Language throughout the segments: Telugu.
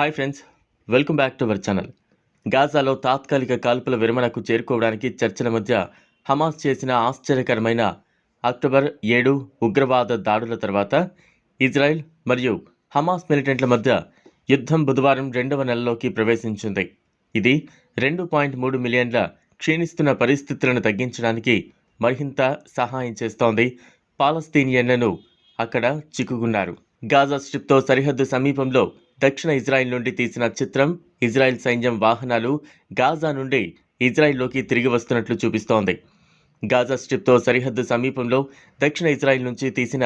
Hi friends welcome back to our channel గాజాలో తాత్కాలిక కాల్పుల విరమణకు చేరుకోవడానికి చర్చల మధ్య హమాస్ చేసిన ఆశ్చర్యకరమైన అక్టోబర్ ఏడు ఉగ్రవాద దాడుల తర్వాత ఇజ్రాయెల్ మరియు హమాస్ మిలిటెంట్ల మధ్య యుద్ధం బుధవారం రెండవ నెలలోకి ప్రవేశించింది. ఇది రెండు పాయింట్ మూడు మిలియన్ల క్షీణిస్తున్న పరిస్థితులను తగ్గించడానికి మరింత సహాయం చేస్తోంది పాలస్తీనియన్లను అక్కడ చిక్కుకున్నారు. గాజా స్ట్రిప్తో సరిహద్దు సమీపంలో దక్షిణ ఇజ్రాయెల్ నుండి తీసిన చిత్రం ఇజ్రాయెల్ సైన్యం వాహనాలు గాజా నుండి ఇజ్రాయెల్లోకి తిరిగి వస్తున్నట్లు చూపిస్తోంది. గాజా స్ట్రిప్తో సరిహద్దు సమీపంలో దక్షిణ ఇజ్రాయెల్ నుంచి తీసిన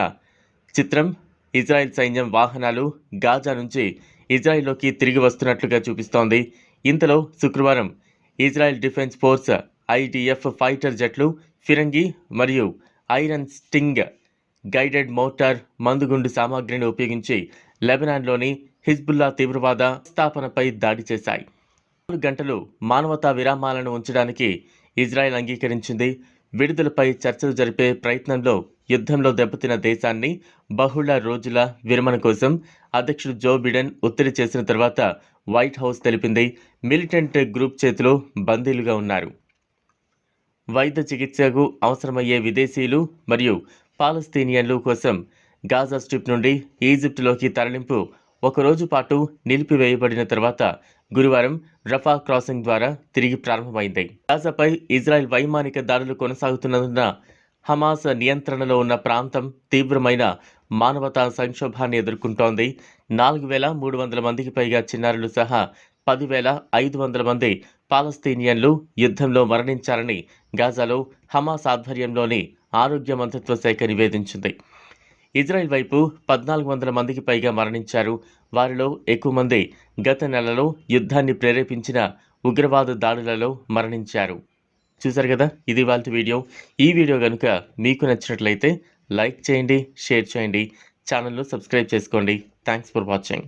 చిత్రం ఇజ్రాయెల్ సైన్యం వాహనాలు గాజా నుంచి ఇజ్రాయెల్లోకి తిరిగి వస్తున్నట్లుగా చూపిస్తోంది. ఇంతలో శుక్రవారం Israel defence force IDF fighter జట్లు ఫిరంగి మరియు ఐరన్ స్టింగ్ గైడెడ్ మోటార్ మందుగుండు సామాగ్రిని ఉపయోగించి లెబనాన్లోని హిజ్బుల్లా తీవ్రవాద స్థాపనపై దాడి చేశాయి. నాలుగు గంటలు మానవతా విరామాలను ఉంచడానికి ఇజ్రాయెల్ అంగీకరించింది. విడుదలపై చర్చలు జరిపే ప్రయత్నంలో యుద్ధంలో దెబ్బతిన్న దేశాన్ని బహుళ రోజుల విరమణ కోసం అధ్యక్షుడు జో బిడెన్ ఒత్తిడి చేసిన తర్వాత వైట్ హౌస్ తెలిపింది. మిలిటెంట్ గ్రూప్ చేతిలో బందీలుగా ఉన్నారు. వైద్య చికిత్సకు అవసరమయ్యే విదేశీయులు మరియు పాలస్తీనియన్లు కోసం గాజా స్ట్రిప్ నుండి ఈజిప్టులోకి తరలింపు ఒక రోజు పాటు నిలిపివేయబడిన తర్వాత గురువారం రఫా క్రాసింగ్ ద్వారా తిరిగి ప్రారంభమైంది. గాజాపై ఇజ్రాయెల్ వైమానిక దాడులు కొనసాగుతున్నందున హమాస్ నియంత్రణలో ఉన్న ప్రాంతం తీవ్రమైన మానవతా సంక్షోభాన్ని ఎదుర్కొంటోంది. నాలుగు వేల మూడు వందల మందికి పైగా చిన్నారులు సహా పదివేల ఐదు వందల మంది పాలస్తీనియన్లు యుద్ధంలో మరణించారని గాజాలో హమాస్ ఆధ్వర్యంలోని ఆరోగ్య మంత్రిత్వ శాఖ నివేదించింది. ఇజ్రాయెల్ వైపు పద్నాలుగు వందల మందికి పైగా మరణించారు. వారిలో ఎక్కువ మంది గత నెలలో యుద్ధాన్ని ప్రేరేపించిన ఉగ్రవాద దాడులలో మరణించారు. చూశారు కదా? ఇది వాళ్ళ వీడియో. ఈ వీడియో కనుక మీకు నచ్చినట్లయితే లైక్ చేయండి షేర్ చేయండి. ఛానల్ను సబ్స్క్రైబ్ చేసుకోండి. Thanks for watching.